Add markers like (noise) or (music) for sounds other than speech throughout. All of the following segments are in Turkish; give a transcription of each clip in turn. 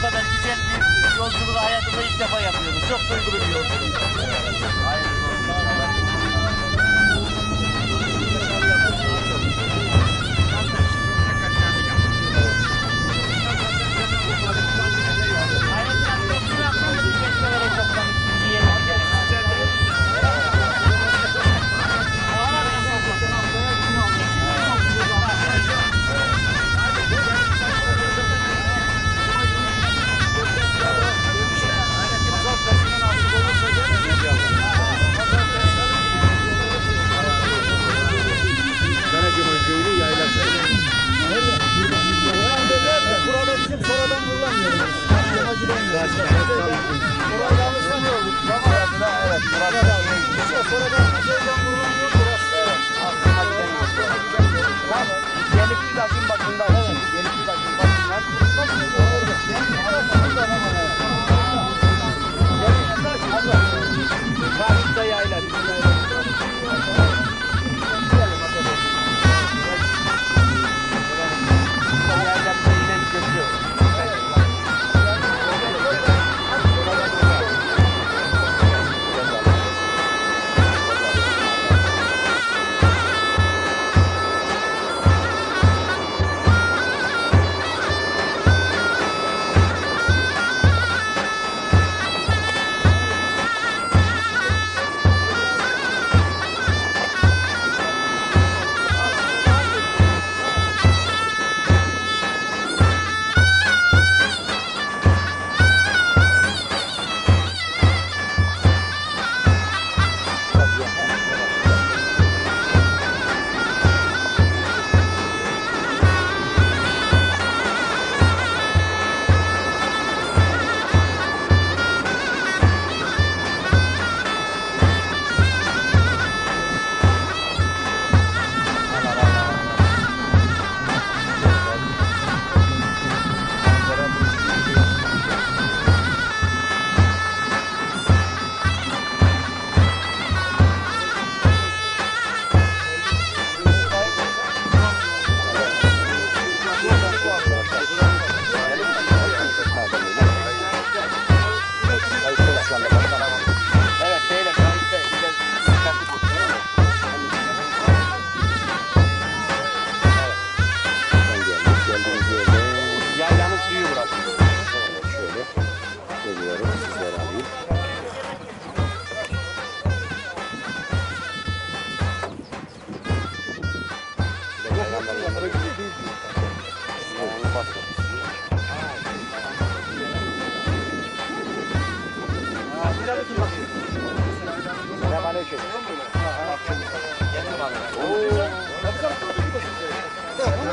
kadar güzel bir yolculuğu hayatımda ilk defa yapıyorum. Çok duygulu bir yolculuk. Hayırlısı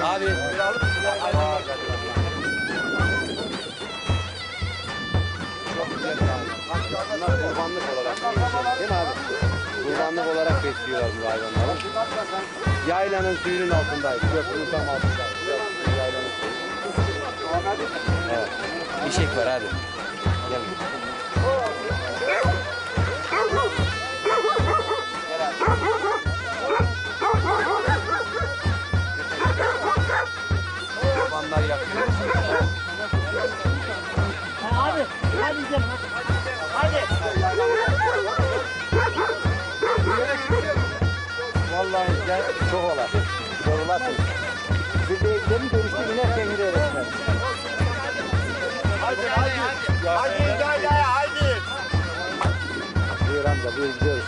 Abi. Bunlar kurbanlık olarak değil mi abi? Kurbanlık olarak besliyorlar bu hayvanları. Yaylanın suyunun altındayız. Köprünün tam altındayız. Evet. Eşek var abi. Gel. Kurbanlar yapıyor. Abi hadi gidelim. Hadi. Vallahi gel çok olar. Sorular Bir de gidelim görüşte inerken yürüyerek. Hadi hadi hadi. Buyur amca buyur gidiyoruz.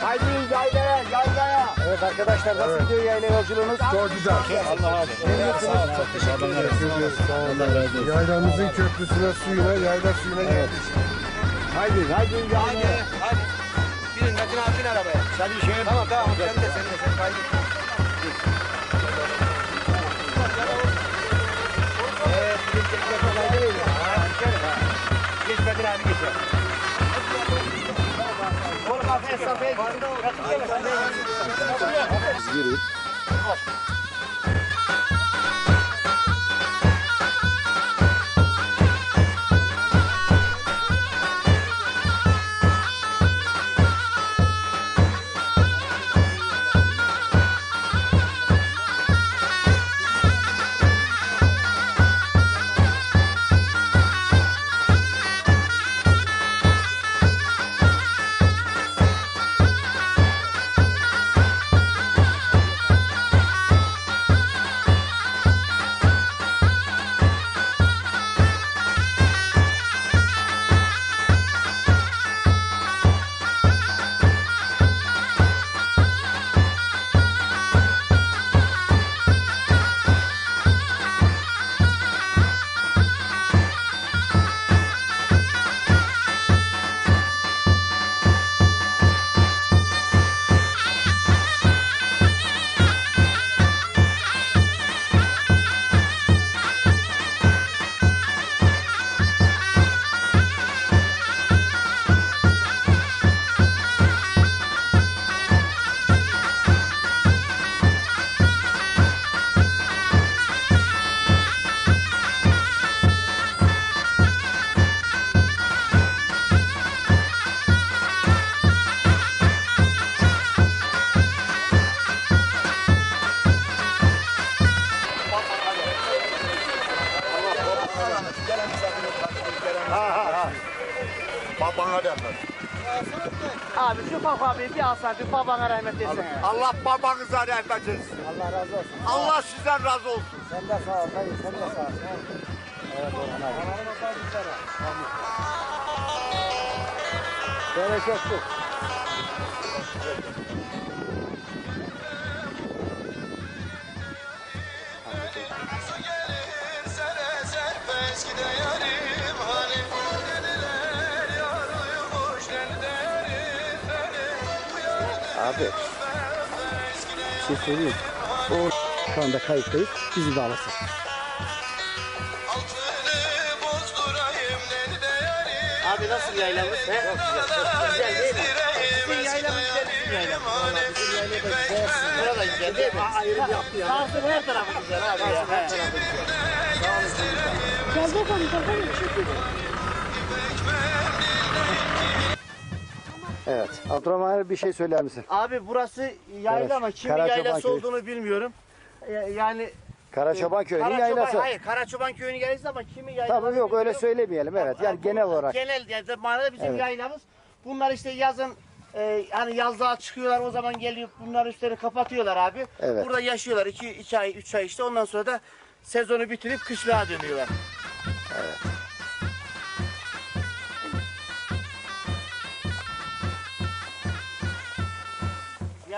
Hadi yaylaya yaylaya. Evet arkadaşlar nasıl gidiyor yayla yolculuğunuz? Çok güzel. Allah abi. Memnunsunuz. Çok teşekkür ederiz. Yaylamızın köprüsüne, suyuna, yayla suyuna geldik. Haydi haydi Hadi hadi. Binin Metin abi bin arabaya. Hadi şey. Tamam tamam sen de sen de sen kaydet. Evet, bir çekmek kolay değil. Ha, geçelim ha. Geç Metin abi geçer. Oğlum bak mesafeye git. Yürü. Fafa abi bir alsan bir babana rahmet etsin. Allah babanıza rahmet etsin. Allah razı olsun. Allah sizden razı olsun. Sen de sağ ol dayı, sen de sağ ol. Evet Orhan abi. Bereketli. Abi. Bir şey söyleyeyim. O şu anda kayıttayız. Bizi de alasın. Abi nasıl yaylamız? He? Çok güzel, çok güzel değil mi? Bizim yaylamız güzel, bizim yaylamız. Vallahi bizim yaylamız güzel. Burada güzel değil mi? Ayrım yaptı ya. Samsun her tarafı güzel abi ya. Her tarafı güzel. Evet. Abdurrahman bir şey söyler misin? Abi burası yayla Evet, ama kimin Karaçoban yaylası köyü. olduğunu bilmiyorum. Ee, Yani Karaçoban köyünün Karaçoban- yaylası. Hayır, Karaçoban köyünün yaylası ama kimin yaylası? Tamam yok öyle söylemeyelim evet. Yani Bu- genel olarak. Genel yani manada bizim Evet. yaylamız. Bunlar işte yazın e, hani yazlığa çıkıyorlar o zaman geliyor bunlar üstlerini kapatıyorlar abi. Evet. Burada yaşıyorlar 2 2 ay 3 ay işte ondan sonra da sezonu bitirip kışlığa dönüyorlar.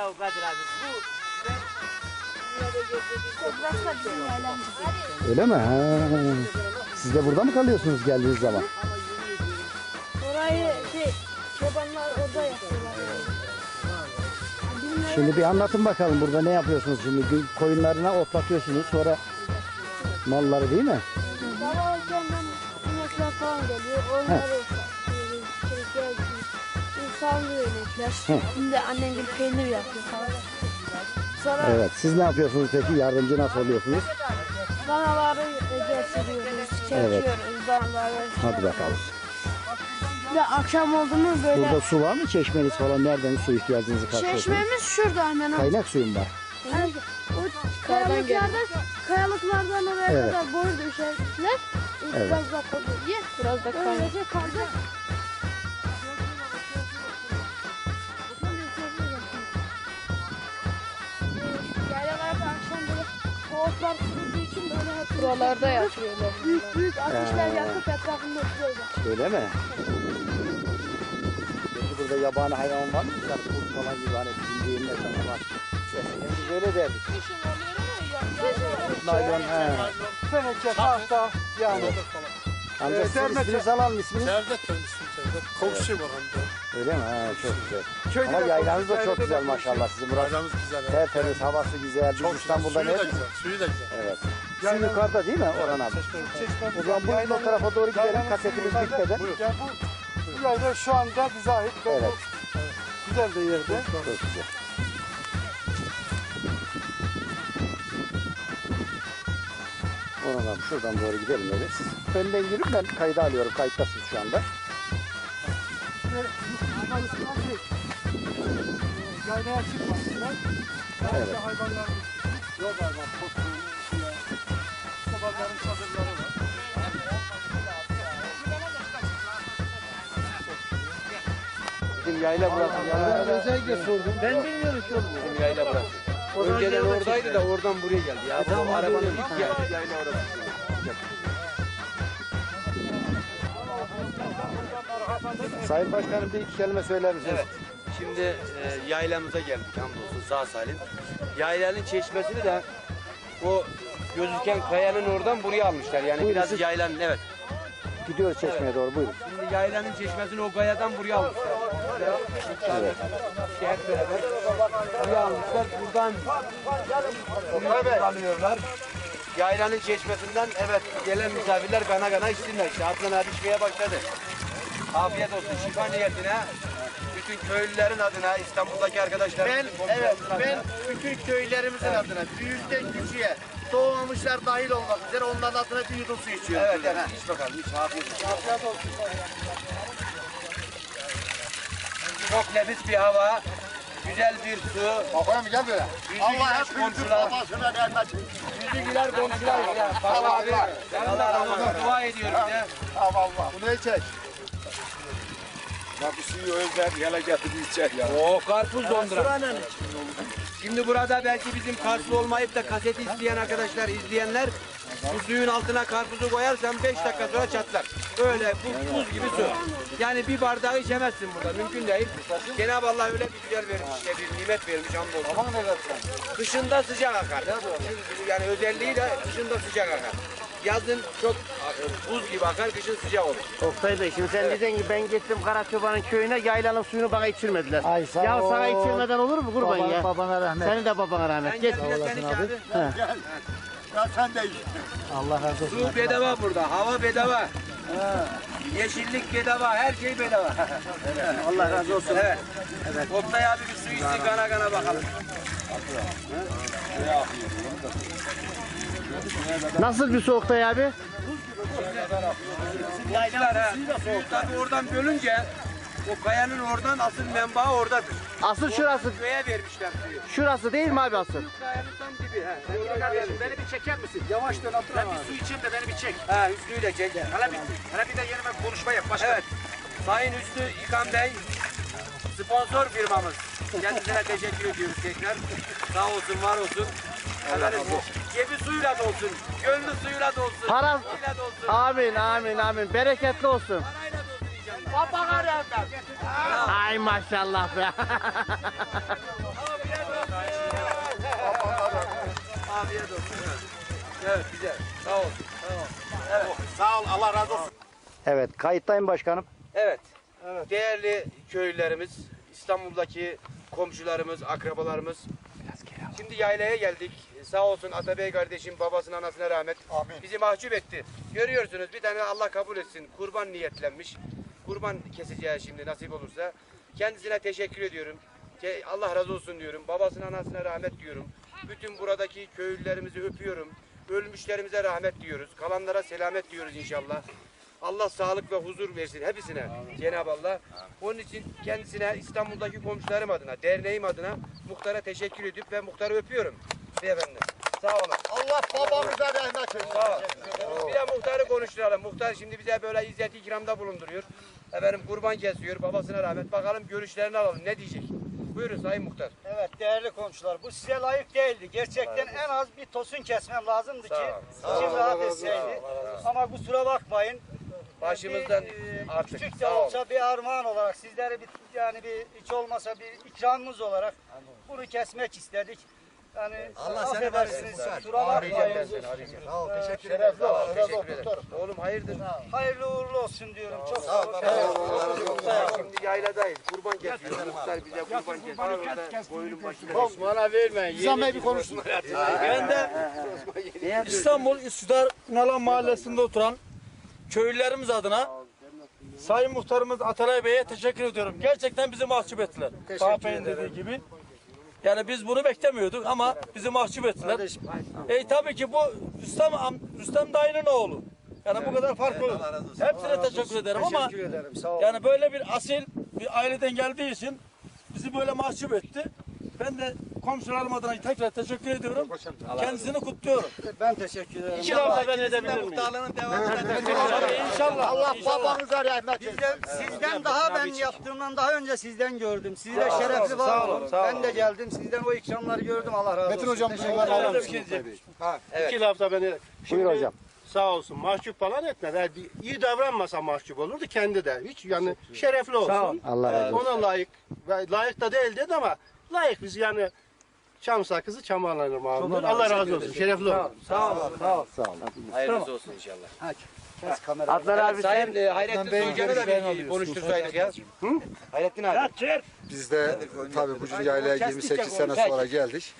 Ya Kadir abi bu bizim. Öyle mi? Ha. Siz de burada mı kalıyorsunuz geldiğiniz zaman? Orayı şey, çobanlar orada yapıyorlar. Şimdi bir anlatın bakalım burada ne yapıyorsunuz şimdi? Koyunlarına otlatıyorsunuz sonra malları değil mi? Sabah erkenden inekler falan geliyor. Onları sağlıyor inekler. Şimdi annem gibi peynir yapıyor falan. Sonra Evet. Siz ne yapıyorsunuz peki? Yardımcı nasıl oluyorsunuz? danaları getiriyoruz, çekiyoruz danaları. Hadi bakalım. Ve akşam oldu mu böyle Burada su var mı? Çeşmeniz falan nereden su ihtiyacınızı karşılıyorsunuz? çeşmemiz şurada hemen. Kaynak suyum var. Yani o kayalıklardan, kayalıklardan oraya Evet. kadar boru düşerler. Evet. Biraz da diye. Biraz da Öylece kaldı. Soğuklar kuruduğu için böyle hep buralarda yapıyorlar. Büyük büyük ateşler Ee. yakıp etrafında oturuyorlar. Öyle mi? Peki burada yabani hayvan var mı? Mesela kurt falan gibi hani bizim deyimle canavar. Eskiden biz öyle derdik. Kışın oluyor ama yazın Naylon he. Teneke, tahta yani. Amca Ee, sizin dernek isminizi alalım ismini. Cevdet ben ismim Cevdet. Komşu var onda. Öyle mi? Ha, çok güzel. Köyde Ama de yaylanız da çok güzel maşallah. Sizin burası Yaylamız güzel. evet. tertemiz, havası güzel. Çok güzel. İstanbul'da Suyu da ne? güzel. Suyu da güzel. Evet. Siz Yaylan- yukarıda değil mi Orhan abi? O zaman buyurun o tarafa doğru gidelim. Kasetimiz bitmeden. Ya bu, bu yayla şu anda bize ait. ve Evet. bu Güzel de yerde. Çok güzel. Orhan abi şuradan doğru gidelim öyle. Siz önden yürüyün ben kayda alıyorum. Kayıttasınız şu anda. Yaylaya çıkmasınlar. Evet. Evet. hayvanlarımız yol var suya. Çobanların çadırları var. Bizim yayla burası. Ben özellikle sordum. ben bilmiyorum ki oğlum. Bizim yayla burası. Önceden oradaydı da oradan buraya geldi. Ya bu arabanın ilk yayla orası. Sayın Başkanım bir iki kelime söyler misiniz? Evet. Şimdi e, yaylamıza geldik hamdolsun sağ salim. Yaylanın çeşmesini de o gözüken kayanın oradan buraya almışlar. Yani Buyurun biraz siz- yaylanın evet. Gidiyoruz çeşmeye doğru buyurun. Şimdi yaylanın çeşmesini o kayadan buraya almışlar. Evet. İşte hep beraber buraya almışlar. Buradan suyu kullanıyorlar. Yaylanın çeşmesinden evet gelen misafirler kana kana içsinler. İşte Adnan abi içmeye başladı. Afiyet olsun şifa niyetine. Bütün köylülerin adına İstanbul'daki arkadaşlar. Ben evet ben bütün köylerimizin adına büyükten küçüğe doğmamışlar dahil olmak üzere onların adına bir yudum su içiyorum. Evet evet iç bakalım iç afiyet olsun. Afiyet olsun. Çok nefis bir hava. Güzel bir su. Bakalım gel böyle. Allah hep komşular. babasına vermez. Yüzü güler komşular. Allah abi. Allah Ramazan dua ediyor bize. Allah Allah. Bunu çek. Bak bu suyu özler yala getirdi içer ya. O karpuz donduran. Şimdi burada belki bizim Karslı olmayıp da kaseti isteyen arkadaşlar, izleyenler bu suyun altına karpuzu koyarsan 5 dakika sonra çatlar. Öyle bu buz gibi su. Yani bir bardağı içemezsin burada. Mümkün değil. Cenab-ı Allah öyle bir güzel vermiş, işte bir nimet vermiş hamdolsun. Aman. Kışında sıcak akar. Yani özelliği de kışında sıcak akar. Yazın çok buz gibi akar, kışın sıcak olur. Oktay Bey şimdi sen dedin ki ben gittim Karaçoba'nın köyüne yaylanın suyunu bana içirmediler. Ay sağ ya sana ol. içirmeden olur mu kurban Baba, ya? babana rahmet. Seni de babana rahmet. Ben Git. gel de seni çağırdı. Ya sen de iç. Allah razı olsun. Su bedava burada, hava bedava. Yeşillik bedava, her şey bedava. Allah razı olsun. evet. evet. Oktay abi bir su içsin kana kana bakalım. Nasıl bir Oktay abi? Yaylar ha. Suyu tabii oradan bölünce o kayanın oradan asıl menbaı oradadır. Asıl şurası. Köye vermişler suyu. Şurası değil mi abi asıl? Kayanın tam dibi. He. Sen Kardeşim beni bir çeker misin? Yavaş dön Ben bir su içeyim de beni bir çek. Ha Hüsnü'yü de çek. Hele bir, hele bir de yerime konuşma yap. Başka. Evet. Sayın Hüsnü İkan Bey sponsor firmamız. Kendisine teşekkür ediyoruz tekrar. Sağ olsun, var olsun. Efendim, cebi suyla dolsun, gönlü suyla dolsun, Para- suyla dolsun. Amin amin amin. Bereketli olsun. Parayla dolsun inşallah. Baba garantım. Ay maşallah be. Afiyet olsun. Evet. Evet, güzel. Sağ ol. Sağ ol Allah razı olsun. Evet kayıttayım başkanım. Evet. Değerli köylülerimiz, İstanbul'daki komşularımız, akrabalarımız. Şimdi yaylaya geldik. Sağ olsun Atabey kardeşim babasının anasına rahmet. Amin. Bizi mahcup etti. Görüyorsunuz bir tane Allah kabul etsin. Kurban niyetlenmiş. Kurban keseceğiz şimdi nasip olursa. Kendisine teşekkür ediyorum. Allah razı olsun diyorum. Babasının anasına rahmet diyorum. Bütün buradaki köylülerimizi öpüyorum. Ölmüşlerimize rahmet diyoruz. Kalanlara selamet diyoruz inşallah. Allah sağlık ve huzur versin hepsine Cenab-ı Allah. Onun için kendisine İstanbul'daki komşularım adına, derneğim adına muhtara teşekkür edip ve muhtarı öpüyorum. Beyefendi. Sağ olun. Allah babamıza rahmet eylesin. Sağ ol. Bir de muhtarı konuşturalım. Muhtar şimdi bize böyle izzet ikramda bulunduruyor. Efendim kurban kesiyor. Babasına rahmet. Bakalım görüşlerini alalım. Ne diyecek? Buyurun Sayın Muhtar. Evet değerli komşular bu size layık değildi. Gerçekten en az bir tosun kesmem lazımdı ki içim rahat etseydi. Ama kusura bakmayın. Başımızdan bir, e, artık. Küçük de ol. olsa bir armağan olarak sizlere bir yani bir hiç olmasa bir ikramımız olarak bunu kesmek istedik. Yani Allah affedersiniz. Kusura bakmayın. Arayacağım seni. Arayacağım. Sağ ol. Teşekkür ederim. Sağ ol. Teşekkür ederim. Oğlum hayırdır? Hayırlı uğurlu olsun diyorum. Çok sağ olun. Şimdi yayladayız. Kurban kesiyoruz. Muhtar bize kurban kesiyor. Koyunun başında. Bana verme. Zahmet bir konuşsun. Ben de İstanbul Üsküdar Nalan Mahallesi'nde oturan köylülerimiz adına Sayın Muhtarımız Atalay Bey'e teşekkür ediyorum. Gerçekten bizi mahcup ettiler. Kahpe'nin dediği gibi. Yani biz bunu beklemiyorduk ama bizi mahcup ettiler. E tabii ki bu Rüstem, Rüstem dayının oğlu. Yani bu kadar fark olur. Hepsine teşekkür ederim ama Teşekkür ederim. Sağ olun. yani böyle bir asil bir aileden geldiği için bizi böyle mahcup etti. Ben de komşularım adına tekrar teşekkür ediyorum. Kendisini kutluyorum. Ben teşekkür ederim. İki lafla ben edebilir miyim? Tabii inşallah. Allah babanıza rahmet eylesin. Sizden, daha ben yaptığımdan daha önce sizden gördüm. Siz de şerefli var sağ sağ Ben de geldim. Sizden o ikramları gördüm. Allah razı olsun. Metin hocam. İki lafta beni Buyur hocam. sağ olsun mahcup falan etmedi. Yani iyi davranmasa mahcup olurdu kendi de. Hiç yani şerefli olsun. Allah razı olsun. Ona layık. Layık da değil dedi ama layık biz yani çam sakızı çam alınır mağdur. Allah razı olsun. Şerefli olsun. Sağ olun. Sağ olun. Sağ ol. Hayırlısı olsun inşallah. Kamerayı. Adnan abi sen Sayın e, Hayrettin Soycan'ı da bir konuştursaydık ya. Hayrettin abi. Biz de tabii bugün yaylaya 28 sene sonra geldik.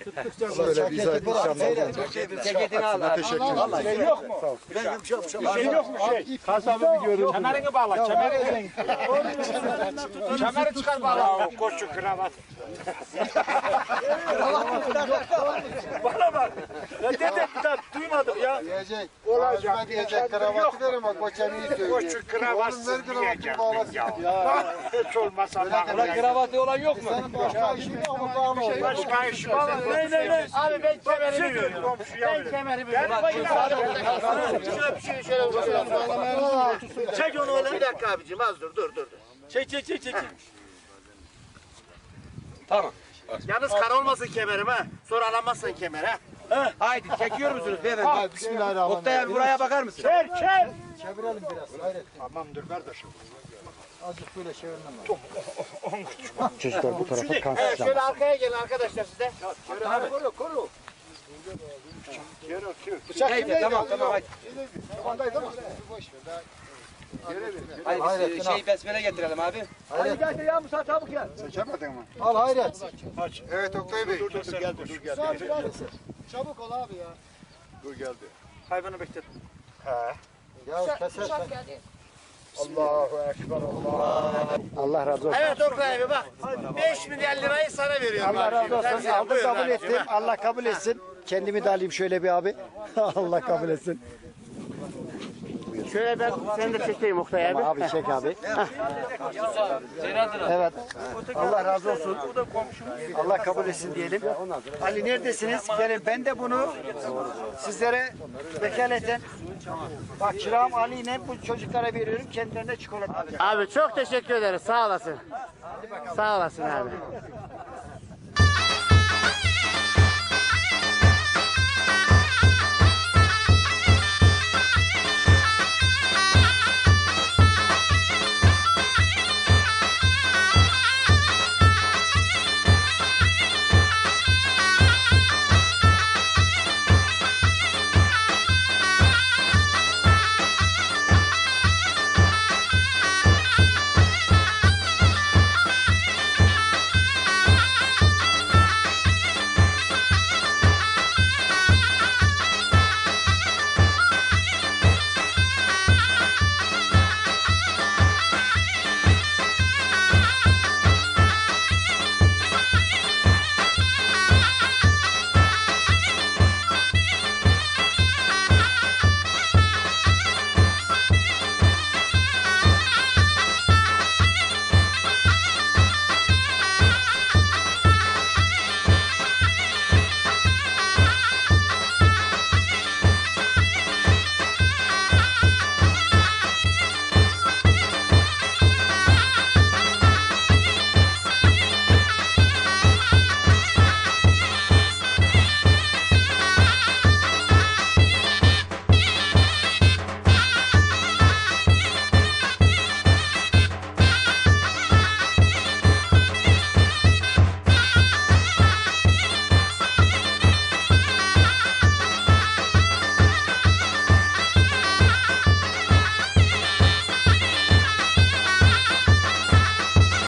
Böyle bir izah bulunduk. Ceketini al abi. Teşekkür ederim. Kasabı bir görün. Kemerini bağla. Kemerini. Kemeri çıkar bağla. Koşu kravat. Bana bak. Ya dedim ben duymadım ya. Diyecek. Olacak. Diyecek kravatı verin bak koçan iyi söylüyor. Koşu kravat Oğlum ver kravatını bağlasın. Ya. Hiç olmasa bağla. Kravatı olan yok mu? Senin başka işin yok ol. Başka iş var. Ne ne ne. Abi ben kemerimi Şey veriyorum. komşuya Ben kemerimi veriyorum. Çek onu öyle. Bir dakika abicim az dur dur. dur. Çek çek çek çek. Tamam. Yalnız kar olmasın kemerim ha. Sonra alamazsın kemer ha. Haydi çekiyor musunuz beyefendi? Hadi bismillahirrahmanirrahim. Oktay abi buraya bakar mısın? Çek çek. Çevirelim biraz. Hayret. Tamamdır kardeşim. Azıcık böyle çevirmem lazım. (laughs) Çocuklar bu tarafa kan Evet şöyle arkaya gelin arkadaşlar size. Neyse tamam tamam hadi. Hadi biz, şey besmele getirelim abi. Hadi gel de ya Musa çabuk gel. Seçemedin mi? Al hayret. Evet Oktay Bey. Dur dur dur gel dur. Dur gel. Çabuk ol abi ya. Dur geldi. Hayvanı beklet. Ya kesersen. Allahu Ekber Allah. Allah razı olsun. Evet Oktay abi bak. 5 milyar lirayı sana veriyorum. Allah abi. razı olsun. Aldım kabul ettim. Allah kabul etsin. Kendimi de alayım şöyle bir abi. (laughs) Allah kabul etsin. Şöyle ben seni de çekeyim Oktay abi. Abi çek abi. (laughs) Evet. Allah razı olsun. Allah kabul etsin diyelim. Ali neredesiniz? Gelin ben de bunu sizlere vekaleten bak çırağım Ali ile bu çocuklara veriyorum. Kendilerine çikolata. Abi çok teşekkür ederiz. Sağ olasın. Sağ olasın abi.